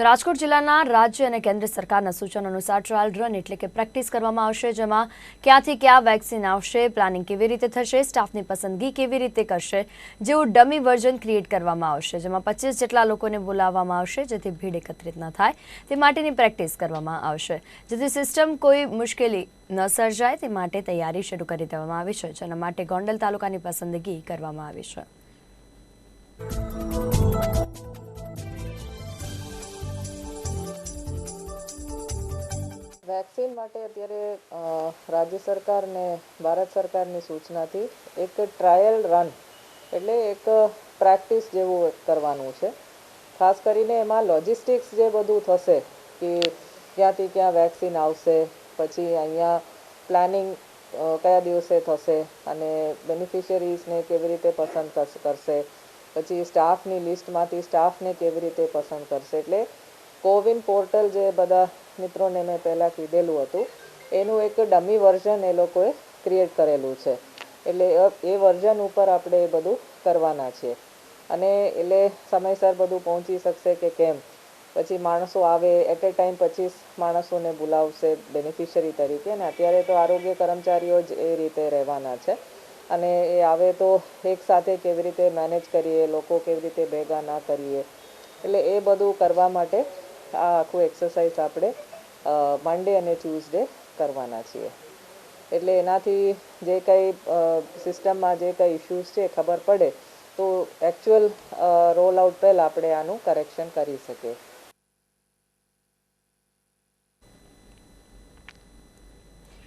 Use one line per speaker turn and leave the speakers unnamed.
તો રાજકોટ જિલ્લાના રાજ્ય અને કેન્દ્ર સરકારના સૂચનો અનુસાર ટ્રાયલ રન એટલે કે પ્રેક્ટિસ કરવામાં આવશે, જેમાં ક્યાંથી ક્યાં વેક્સિન આવશે, પ્લાનિંગ કેવી રીતે થશે, સ્ટાફની પસંદગી કેવી રીતે કરશે, જેવું ડમી વર્ઝન ક્રિએટ કરવામાં આવશે, જેમાં પચીસ જેટલા લોકોને બોલાવવામાં આવશે, જેથી ભીડ એકત્રિત ન થાય, તે માટેની પ્રેક્ટિસ કરવામાં આવશે. જેથી સિસ્ટમ કોઈ મુશ્કેલી ન સર્જાય, તે માટે તૈયારી શરૂ કરી દેવામાં આવી છે, જેના માટે ગોંડલ તાલુકાની પસંદગી કરવામાં આવી છે.
વેક્સિન માટે અત્યારે રાજ્ય સરકાર ને ભારત સરકારની સૂચનાથી એક ટ્રાયલ રન એટલે એક પ્રેક્ટિસ જેવું કરવાનું છે. ખાસ કરીને એમાં લોજિસ્ટિક્સ જે બધું થશે કે ક્યાંથી ક્યાં વેક્સિન આવશે, પછી અહીંયા પ્લાનિંગ કયા દિવસે થશે અને બેનિફિશરીઝને કેવી રીતે પસંદ કરશે, પછી સ્ટાફની લિસ્ટમાંથી સ્ટાફને કેવી રીતે પસંદ કરશે. એટલે કોવિન પોર્ટલ જે બધા મિત્રોને મેં પહેલાં કીધેલું હતું. એનું એક ડમી વર્ઝન એ લોકોએ ક્રિએટ કરેલું છે. એટલે એ વર્ઝન ઉપર આપણે એ બધું કરવાના છીએ. અને એટલે સમયસર બધું પહોંચી શકશે કે કેમ? પછી માણસો આવે એટ એ ટાઈમ પચીસ માણસોને બોલાવશે બેનિફિશરી તરીકે. ને અત્યારે તો આરોગ્ય કર્મચારીઓ જ એ રીતે રહેવાના છે. અને એ આવે તો એક સાથે કેવી રીતે મેનેજ કરીએ, લોકો કેવી રીતે ભેગા ના કરીએ? એટલે એ બધું કરવા માટે આ આખું એક્સરસાઇઝ આપણે મંડે અને ટ્યુઝડે કરવાના છીએ. એટલે એનાથી જે કંઈ સિસ્ટમમાં જે કંઈ ઇશ્યુઝ છે ખબર પડે, તો એકચ્યુઅલ રોલ આઉટ પહેલાં આપણે આનું કરેક્શન કરી શકીએ.